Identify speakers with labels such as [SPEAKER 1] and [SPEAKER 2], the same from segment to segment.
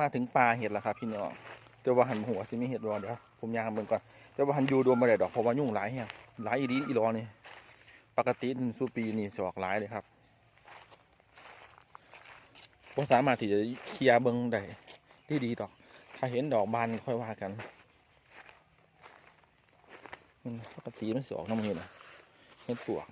[SPEAKER 1] มาถึงปลาเห็ดแล้วครับพี่น้องแต่ว่าหันหัวสิมีเห็ดรอเดี๋ยวผมยางเบิ่งก่อนแต่ว่าหันยู่โดนมาได้ดอกเพราะว่ายุ่งหลายแฮงหลายอีดีอีรอนี่ปกติสุปีนี่สอกหลายเลยครับผมสามารถที่จะเคลียร์เบิ่งได้ที่ดีดอก ถ้าเห็นดอกบานค่อยว่ากันปกติมันสอกน้ำเห็ดอะเห็ดปวก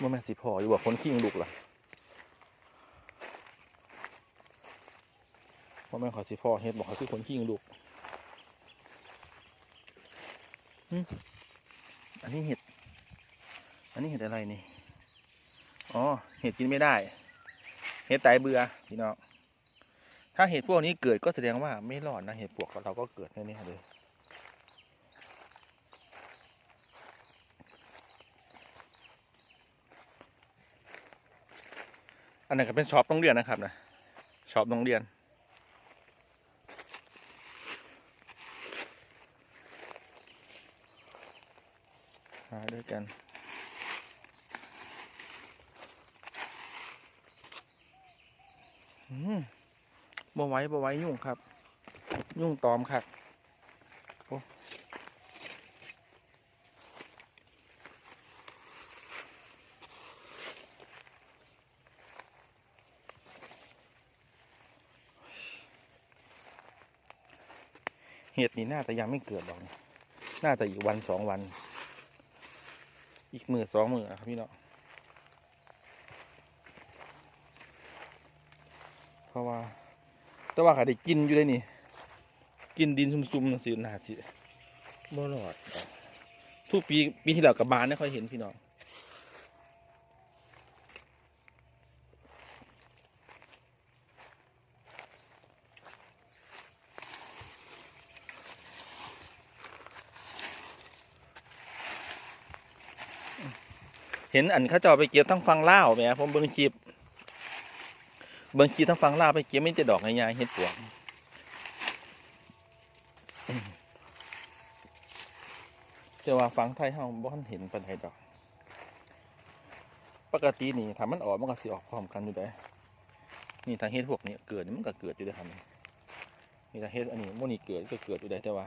[SPEAKER 1] ว่าแม่สิพออยู่ว่าคนขี้งลูกล่ะว่าแม่ขอสิพอเฮ็ดบอกเขาคือคนขี้งลูกอันนี้เห็ด อันนี้เห็ดอะไรนี่ อ๋อ เห็ดกินไม่ได้ เห็ดตายเบื่อพี่น้อง ถ้าเห็ดพวกนี้เกิดก็แสดงว่าไม่รอดนะ เห็ดปวกเราก็เกิดแน่ๆเลย อันนั้นก็เป็นช็อปโรงเรียนนะครับนะช็อปโรงเรียนหาด้วยกันอืมบ่ไว้บ่ไว้ยุ่งครับ ยุ่งตอมครับ หตุนี้น่าจะยังไม่เกิดหรอกนะน่าจะอีกวันสองวัน อีกมือสองมือครับพี่เนาะเพราะว่า แต่ว่าขาได้กินอยู่เลยนี่ กินดินซุ่มๆนะสิน่าสิบ่รอดทุกปีปีที่แล้วกับบานไม่ค่อยเห็นพี่น้อง เห็นอันเขาเจาไปเก็บทั้งฟังเล่าวแหมผมเบิ่งคลิปเบิ่งคลิปทั้งฟังเล่าไปเก็บไม่แต่ดอกง่ายๆเห็ดปวกแต่ว่าฟังไทยเฮาบ่ทันเห็นปานใดดอก ปกตินี่ถ้ามันออกมันก็สิออกพร้อมกันอยู่เด้นี่ถ้าเฮ็ดพวกนี้เกิดมันก็เกิดอยู่ด้ครับนี่นี่ถ้าเฮ็ดอันนี้บ่นี่เกิดก็เกิดอยู่ได้แต่ว่า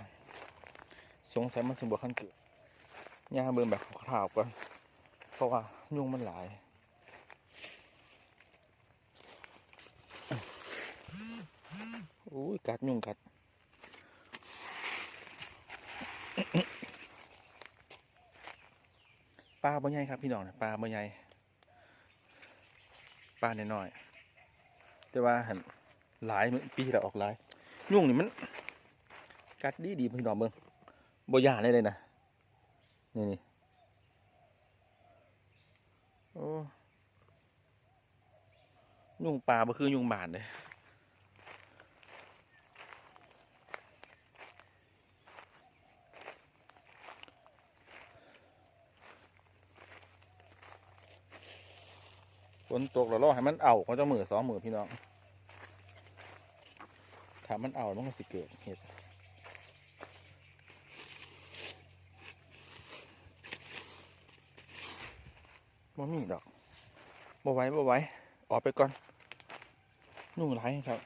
[SPEAKER 1] สงสัยมันสิบ่คันเกิดย่าเบิ่งแบบคร่าวๆก่อน เพราะว่ายุงมันหลายอุ้ยกัดยุงกัดปลาบ่ใหญ่ครับพี่น้องปลาบ่ใหญ่ปลาเน้อยๆแต่ว่าหันหลายมื้อปีที่ออกหลายยุงนี่มัน กัดดีดีพี่น้องเบิ่งบ่ยาเลยเลยนะนี่นี่ โอ้ยุงปลาบ่คือยุงบานเลยฝนตกแล้วรอให้มันเอาเขาจะมือสองมือพี่น้องถ้ามันเอามันก็สิเกิดเหตุ บ่มีดอกบ่ไหว้บ่ไหว้ออกไปก่อนนุ่งไรครับ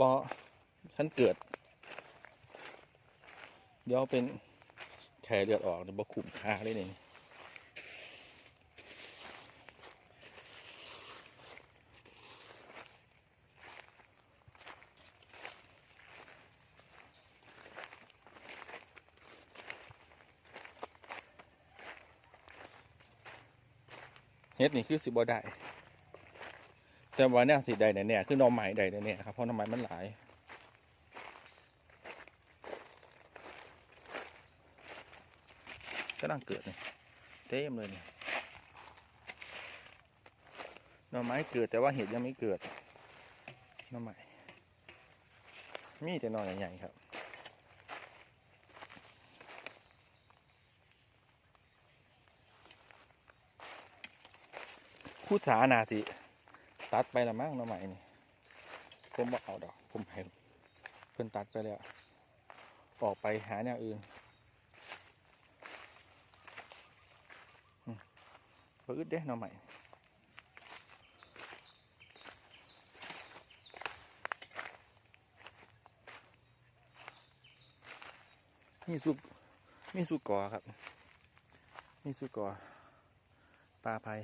[SPEAKER 1] บ่ฉันเกิด เดี๋ยวเป็นแผลเลือดออกเดี๋ยวบ่ขุมค่าเลยนี่ เฮ็ดนี่คือสิบ่ได้แต่ว่าเนี่ยสิได้แน่ๆคือหน่อไม้ได้แน่ๆครับเพราะหน่อไม้มันหลายกำลังเกิดนี่เต็มเลยนี่หน่อไม้เกิดแต่ว่าเห็ดยังไม่เกิดหน่อไม้มีแต่หน่อใหญ่ๆครับ คูดสานาสิ ตัดไปละมั้งน่อไม้นี่ ผมบอกเอาดอก ผมให้เพิ่นตัดไปแล้ว ออกไปหาแนวอื่นอืมบ่อึดเด้น่องใหม่มีสุกมีสุกอครับมีสุกอปลาไผ่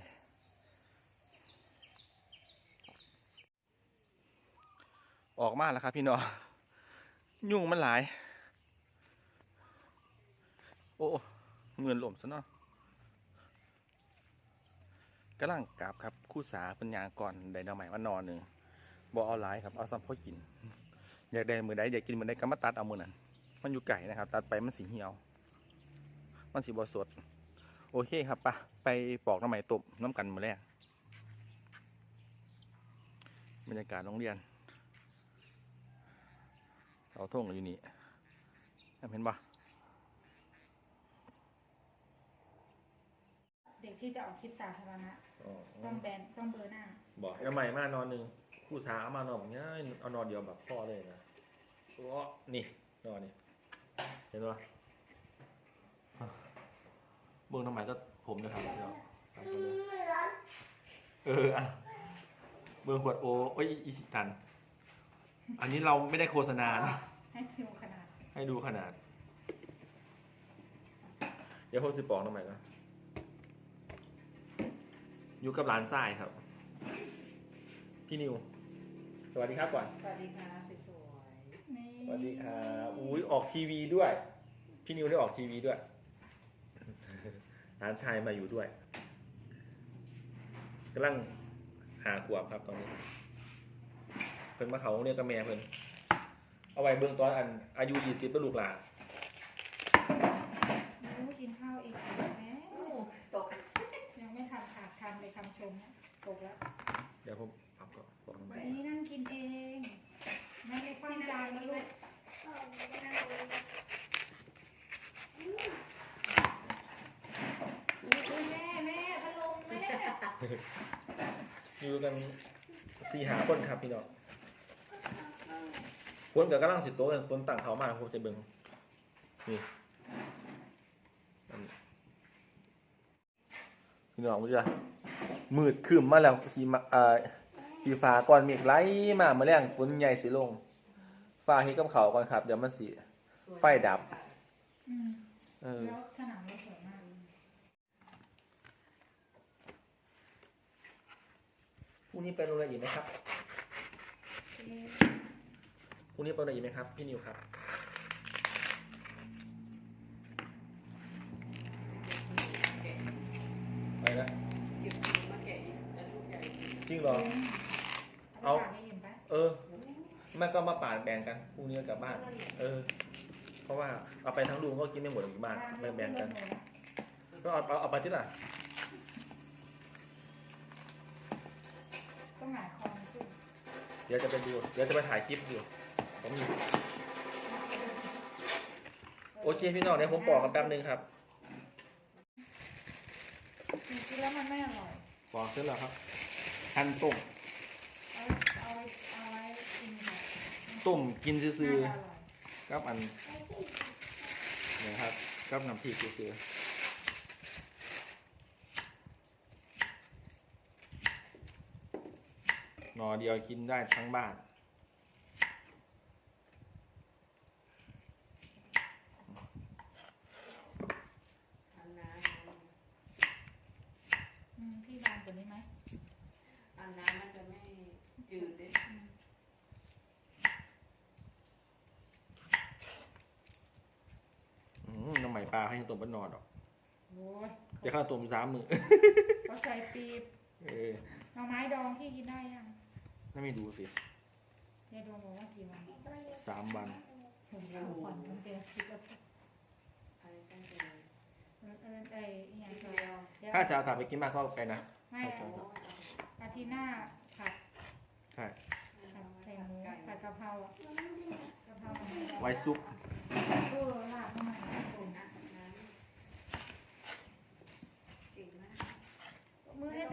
[SPEAKER 1] ออกมาแล้วครับพี่น้องยุ่งมันหลาย โอ้เงินหล่มซะเนาะกำลังกราบครับคู่สาป็นยาก่อนได้หน่อใหม่ว่านอนหนึ่งบอเอาหลายครับเอาซ้ำพ่อกิน อยากได้มือใดอยากกินมือใดก็มาตัดเอามือนั้นมันอยู่ไก่นะครับ ตัดไปมันสีเหี่ยว มันสีบอสด โอเคครับปะไปปอกน่อใหม่ตบน้ำกันมือแรกบรรยากาศโรงเรียน เราท่งอยู่นี่เห็นปะ
[SPEAKER 2] เด็กที่จะออกคลิปสาธารณะต้องแบนต้องเบอร์หน้า
[SPEAKER 1] บอกให้ใหม่มานอนหนึ่งคู่สาเอามานอนแบบนี้เอานอนเดียวแบบพ่อเลยนะโอ้นี่นอนนี่เห็นปะอะเบื้องทำไมก็ผมนะครับเดี๋ยวไปก่อนเลยเอออะเบื้องขวดโอโอ้ยอีสิตัน อันนี้เราไม่ได้โฆษณานะ
[SPEAKER 2] ให้ดูขนาด
[SPEAKER 1] ให้ดูขนาด เดี๋ยวผมสิปอกทำไมก่อนอยู่กับหลานทรายครับ พี่นิว สวัสดีครับก่อน
[SPEAKER 3] สวัสดีค่ะสวย
[SPEAKER 2] นี่
[SPEAKER 1] สวัสดีครับอุ้ยออกทีวีด้วย พี่นิวได้ออกทีวีด้วยหลานชายมาอยู่ด้วยกำลังหาขวบครับตอนนี้ เพิ่นมาเขาเนี่ยกับแม่เพิ่นเอาไว้เบื้องตอนอันอายุยี่สิบเป็นลูกหลาน
[SPEAKER 2] รู้กินข้าวเองแม่
[SPEAKER 3] ๆตก
[SPEAKER 2] ยังไม่ทันขาดคำเลยคำชมเนี่ยตกแล้ว
[SPEAKER 1] เดี๋ยวผมปรับก่อนบอกทำไม
[SPEAKER 2] วันนี้นั่งกินเอง ไม่ได้คว้างจานนะลูกอุ๊ยอุ๊ยแม่แม่พัดลมแม่
[SPEAKER 1] อยู่กันสี่หาคนครับพี่น้อง คนกับกำลังสิโต๊ะกันคนต่างเขามาผมจะเบิ่งนี่อันนี้พี่น้องมึงจะมืดคืมมาแล้วสีมาอ่าสีฟ้าก่อนเมฆไหลมาเมื่อแรงฝนใหญ่สิลงฟ้าเฮ็ดกับเขาวก่อนครับ เดี๋ยวมันสิ
[SPEAKER 3] สวย
[SPEAKER 1] ไฟดับ
[SPEAKER 2] อืม
[SPEAKER 1] เออ
[SPEAKER 2] แล้วสนามเราสวยมาก
[SPEAKER 1] พรุ่งนี้ไปโรงเรียนอีกไหมครับ
[SPEAKER 2] เอ๊ะ
[SPEAKER 1] พรุ่งนี้ไปโรงเรียนอีกไหมครับ พี่นิวครับ
[SPEAKER 3] แกะ
[SPEAKER 1] ไปนะ
[SPEAKER 3] เก็บมาแกะอีกแล้วลูกใหญ่อีก
[SPEAKER 1] จริงเหรอ
[SPEAKER 2] เอา
[SPEAKER 1] เอา
[SPEAKER 2] ไปฝากให้เอ็มปะ
[SPEAKER 1] เออแม่ก็มาป่านแบ่งกันพรุ่งนี้กลับบ้าน เออ เพราะว่าเอาไปทั้งลูกก็กินไม่หมดหรอกอยู่บ้านแบ่งแบ่งกัน ก็เอาเอาเอาไปที่ไหน
[SPEAKER 2] ต้องหงายคอขึ้น
[SPEAKER 1] เดี๋ยวจะไปดู เดี๋ยวจะไปถ่ายคลิปอยู่ ผมมีโอเคพี่น้องเดี๋ยวผมบอกกันแป๊บนึงครับ
[SPEAKER 2] กินแล้วมันไม่อร่อย
[SPEAKER 1] บอกเสร็จแล้วครับหั่นต้ม
[SPEAKER 2] เอาเอาไว้เอาไว้กินแบบ
[SPEAKER 1] ต้มกินซื่อ
[SPEAKER 2] น่าจะอร่อย
[SPEAKER 1] ๆกับอันนี่ครับกับน้ำพริกซื่อๆหนอเดียวกินได้ทั้งบ้าน
[SPEAKER 3] อันน้
[SPEAKER 2] อืมพี่บานกว่านี้ไหมำ
[SPEAKER 3] อันน้ำมันจะไม่จืดเลย
[SPEAKER 1] อืมน้ำ ใหม่ปลาให้ต้มบ้านนอนดอก
[SPEAKER 2] โอ้ย
[SPEAKER 1] จะเข้าต้มสามมือ
[SPEAKER 2] เขาใส่ปีบ
[SPEAKER 1] เออ
[SPEAKER 2] หน่อไม้ดองพี่กินได้ยัง
[SPEAKER 1] น่าไม่ดูสิ
[SPEAKER 2] ยายดองบอกว่ากี่วัน
[SPEAKER 1] สามวัน
[SPEAKER 2] ผมสามวันมันเป็นอาทิตย์แล้ว
[SPEAKER 3] อะไรตั้งใจ
[SPEAKER 2] เออเออไอ้อหย่าง
[SPEAKER 3] นิด
[SPEAKER 2] เดี
[SPEAKER 3] เดี
[SPEAKER 2] ย
[SPEAKER 3] ยวว
[SPEAKER 1] ถ้าจะเอากลับไปกินมากก็ไปนะ
[SPEAKER 2] ไม่
[SPEAKER 1] โอเค
[SPEAKER 2] อาทิตย์หน้าผัด
[SPEAKER 1] ใช่
[SPEAKER 2] ผัดใส่หมูผัดกะเพราอะกะเพราหมู
[SPEAKER 1] ไว้ซุป
[SPEAKER 2] เออลาบมันหน่อยผม
[SPEAKER 3] นะน้ำเก่งมาก
[SPEAKER 2] มือให้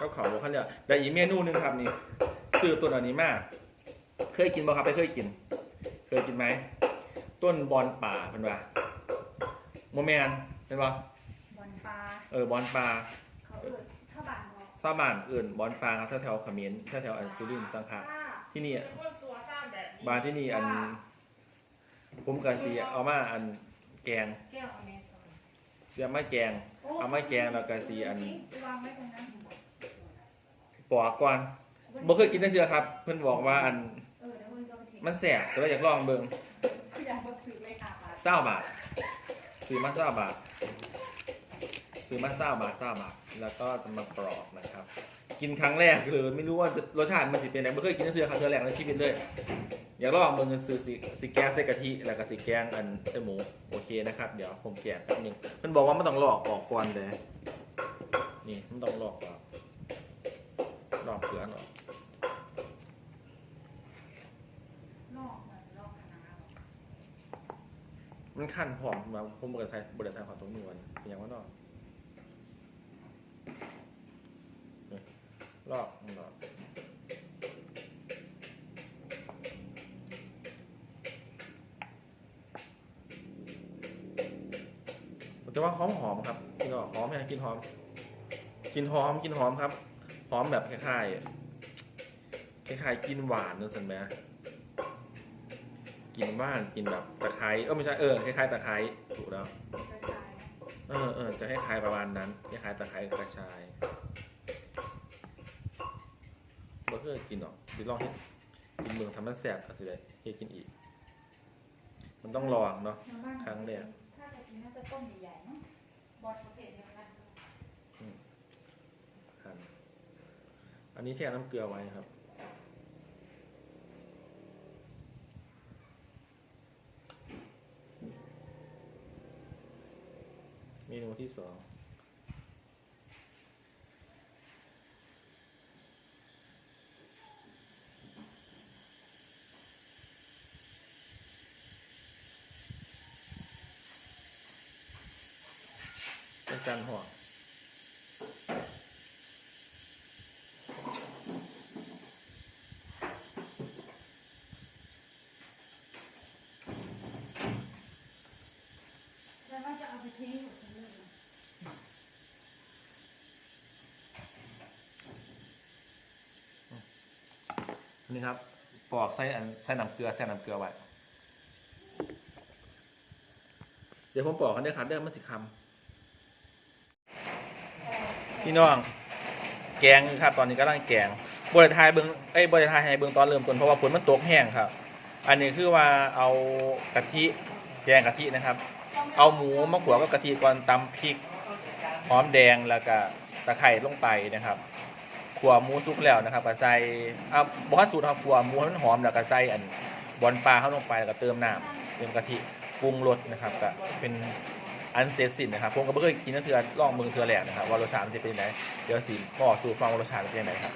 [SPEAKER 1] กับเขาบอกเขาเนี่ยแต่อีกเมนูหนึงครับนี่ซื้อตัวอันนี้มาเคยกินบ่ครับไปเคยกิน เคยกินไหมต้นบอนป่าเป็นว่าโมแมนเป็นว่า
[SPEAKER 2] บอลปลา
[SPEAKER 1] เออบอนป่า
[SPEAKER 2] เขาเอิดข้าวบานบอก
[SPEAKER 1] ซาบ้านอื่นบอนป่าครับแถวๆเขมิ้นแถวๆอันสุรินทร์สังขะที่นี่อะบ้านที่นี่อัน ผมกับสีเอามาอันแกง
[SPEAKER 2] แก้วอเมซอน
[SPEAKER 1] เสียไมาแกง เอาไมาแกงแล้วก็สีอัน
[SPEAKER 2] วางไว้ตรงนั้น
[SPEAKER 1] ปอกก่อนบ่เคยกินตั้งเทือครับ เพิ่อนบอกว่าอัน
[SPEAKER 2] เออเดี๋ยวมึงก็ไปทิ้ง
[SPEAKER 1] มันแสบแต่ว่าอยากลองเบิ่ง
[SPEAKER 2] คืออมาถือเลยค่ะปลา
[SPEAKER 1] เศร้าบาทซื้อมาเศร้าบาทซื้อมาเศร้าบาทเศร้าบาทแล้วก็จะมาปลอกนะครับ กินครั้งแรกเลยไม่รู้ว่ารสชาติมันสิเป็นไงไม่เคยกินตั้งเทือครับเทือแรกในชีวิตเลย อยากลองเบิ่งซื้อสิสิแกงใส่กะทิแล้วก็สิแกงอันใส่หมูโอเคนะครับ เดี๋ยวผมแกงแป๊บนึงเพิ่นบอกว่าไมันต้องหลอกออกก่อนเลยนี่มันต้องหลอกออกลอกเกลือออก
[SPEAKER 2] ลอกเหมือนลอกคณะน้าบอ
[SPEAKER 1] มันขั้นพร้อมมาผมบริษัทบริษัทของตรงนี้วันเป็นอย่างว่านอกลอกหลอก แต่ว่าหอมหอมๆครับกินออกหอมไหมกินหอม กินหอมกินหอมครับ หอมแบบคล้ายๆคล้ายๆกินหวานนึกสิไหมกินว่านกินแบบตะไคร้เออไม่ใช่เออคล้ายๆตะไคร้ถูกแล้ว
[SPEAKER 2] กระชายนะ
[SPEAKER 1] เออเออจะคล้ายๆประมาณนั้นคล้ายๆตะไคร้กระชายบ่เคยกินหรอกสิลองเฮ็ดกินเมืองทำมันแสบก็สิได้เฮ็ดกินอีก มันต้องลองเนาะ
[SPEAKER 2] น้ำบ้าน
[SPEAKER 1] ครั้งแรก
[SPEAKER 2] ถ้าจะกิ นน่าจะต้มใหญ่ๆเนาะบอลประเภทเดียวน
[SPEAKER 1] หั่นอันนี้แช่น้ำเกลือไว้ครับ เมนูที่สอง จานห่อ
[SPEAKER 2] แล้วว่าจะเอาไปทิ้งหมดเลย
[SPEAKER 1] นี่ครับปอกใส่ใส่น้ำเกลือใส่น้ำเกลือไว้ เดี๋ยวผมปอกกันเด้อครับเด้อมันสิคำ พี่น้อง แกงครับ ตอนนี้กำลังแกงบริทายเบิงเอ้ยบริทายให้เบิงตอนเริ่มต้นเพราะว่าฝนมันตกแห้งครับ อันนี้คือว่าเอากะทิแกงกะทินะครับ เอาหมูมะขัวกับกะทิก่อนตำพริกหอมแดงแล้วก็ตะไคร้ลงไปนะครับขัวหมูสุกแล้วนะครับก็ใส่อ่าบ่ฮัดสูตรครับขัวหมูให้มันหอมแล้วก็ใส่อันบอนปลาเข้าลงไปแล้วก็เติมน้ำเติมกะทิปรุงรสนะครับก็เป็น อันเสร็จสิ้นนะครับผมก็บ่เคยกินนั่นเทือลองเมืองเทือแหลกนะครับว่ารสชาติมันจะเป็นยังไงเดี๋ยวสิพ่อสูตรฟังว่ารสชาติมันเป็นยังไงครับ